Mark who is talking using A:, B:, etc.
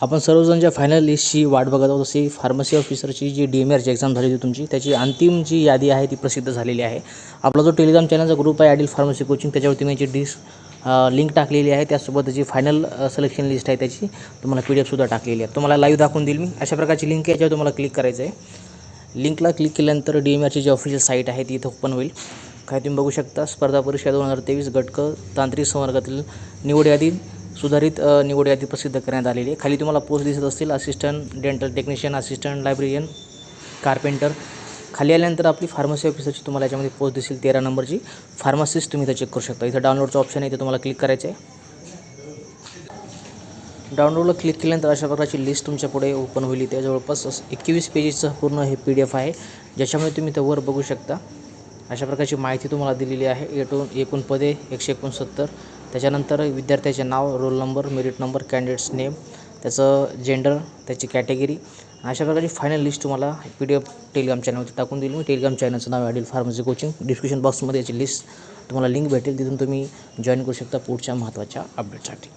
A: आपण सर्वजण ज्या फायनल लिस्टची वाट बघत आहोत तशी फार्मसी ऑफिसरची जी डी एम आरची एक्झाम झाली होती तुमची त्याची अंतिम जी यादी आहे ती प्रसिद्ध झालेली आहे. आपला जो टेलिग्राम चॅनलचा ग्रुप आहे ॲडिल फार्मसी कोचिंग त्याच्यावरती मी जी डिस लिंक टाकलेली आहे. त्यासोबत जी फायनल सिलेक्शन लिस्ट आहे त्याची तुम्हाला पी डी एफसुद्धा टाकलेली आहे. तुम्हाला लाईव्ह दाखवून देईल मी. अशा प्रकारची लिंक याच्यावर तुम्हाला क्लिक करायचं आहे. लिंकला क्लिक केल्यानंतर डी एम आरची जी ऑफिशियल साईट आहे ती इथं ओपन होईल. काय तुम्ही बघू शकता स्पर्धा परीक्षा दोन हजार तेवीस गटक तांत्रिक संवर्गातील निवड यादी सुधारित निवड यादी प्रसिद्ध करण्यात आलेली आहे. खाली तुम्हाला पोस्ट दिसत असतील assistant dental technician assistant librarian carpenter खाली आल्यानंतर आपली फार्मसी ऑफिसरची तुम्हाला याच्यामध्ये पोस्ट दिसेल तेरा नंबरची. फार्मासिस्ट तुम्ही इथं चेक करू शकता. इथं डाउनलोडचं ऑप्शन आहे ते तुम्हाला क्लिक करायचं आहे डाउनलोडला क्लिक केल्यानंतर अशा प्रकारची लिस्ट तुमच्यापुढे ओपन होईल. इथे जवळपास एकवीस पेजेसचं पूर्ण हे पी डी एफ आहे. ज्याच्यामध्ये तुम्ही इथं वर बघू शकता. अशा प्रकारची माहिती तुम्हाला दिलेली आहे. एटून एकूण पदे एकशे एकोणसत्तर. त्याच्यानंतर विद्यार्थ्याचे नाव roll number merit number candidates name त्याचं जेंडर त्याची कॅटेगरी अशा प्रकारची फायनल लिस्ट तुम्हाला पी डी एफ टेलिग्राम चॅनलवरती टाकून दिली मी टेलिग्राम चॅनलचं नाव ॲडिल फार्मसी कोचिंग डिस्क्रिप्शन बॉक्समध्ये याची लिस्ट तुम्हाला लिंक भेटेल. तिथून तुम्ही जॉईन करू शकता पुढच्या महत्त्वाच्या अपडेटसाठी